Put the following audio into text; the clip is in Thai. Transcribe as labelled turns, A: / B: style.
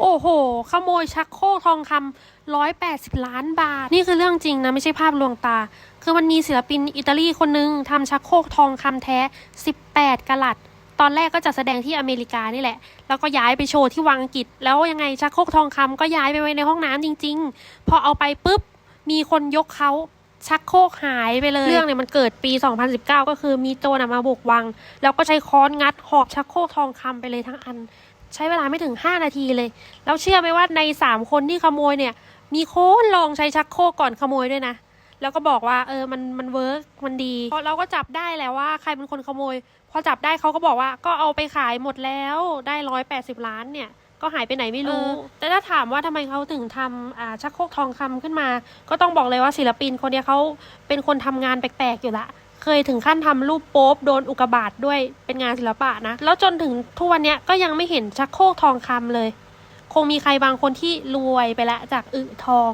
A: โอ้โห ขโมยชักโครกทองคำร้อยแปดสิบล้านบาท นี่คือเรื่องจริงนะ ไม่ใช่ภาพลวงตา คือมันมีศิลปินอิตาลีคนนึงทำชักโครกทองคำแท้18กะลัด ตอนแรกก็จะแสดงที่อเมริกานี่แหละ แล้วก็ย้ายไปโชว์ที่วังอังกฤษ แล้วยังไงชักโครกทองคำก็ย้ายไปไว้ในห้องน้ำจริง ๆ พอเอาไปปุ๊บ มีคนยกเขาชักโครกหายไปเลย เรื่องเนี่ยมันเกิดปี 2019 ก็คือมีโจรมาบุกวัง แล้วก็ใช้ค้อนงัดหอบชักโครกทองคำไปเลยทั้งอัน ใช้เวลาไม่ถึง 5 นาทีเลย แล้วเชื่อไหมว่าใน 3 คนที่ขโมยเนี่ย มีโค้นลองใช้ชักโครกก่อนขโมยด้วยนะ แล้วก็บอกว่าเออมันมันเวิร์กมันดีพอเราก็จับได้แล้วว่าใครเป็นคนขโมย พอจับได้เขาก็บอกว่าก็เอาไปขายหมดแล้วได้ร้อยแปดสิบล้านเนี่ยก็หายไปไหนไม่รู้ แต่ถ้าถามว่าทำไมเขาถึงทำอ่าชักโครกทองคำขึ้นมา ก็ต้องบอกเลยว่าศิลปินคนนี้เขาเป็นคนทำงานแปลกๆอยู่ละ เคยถึงขั้นทำรูปโป๊บโดนอุกบาทด้วยเป็นงานศิลปะนะ แล้วจนถึงทุกวันนี้ก็ยังไม่เห็นชักโครกทองคำเลย คงมีใครบางคนที่รวยไปแล้วจากอึทอง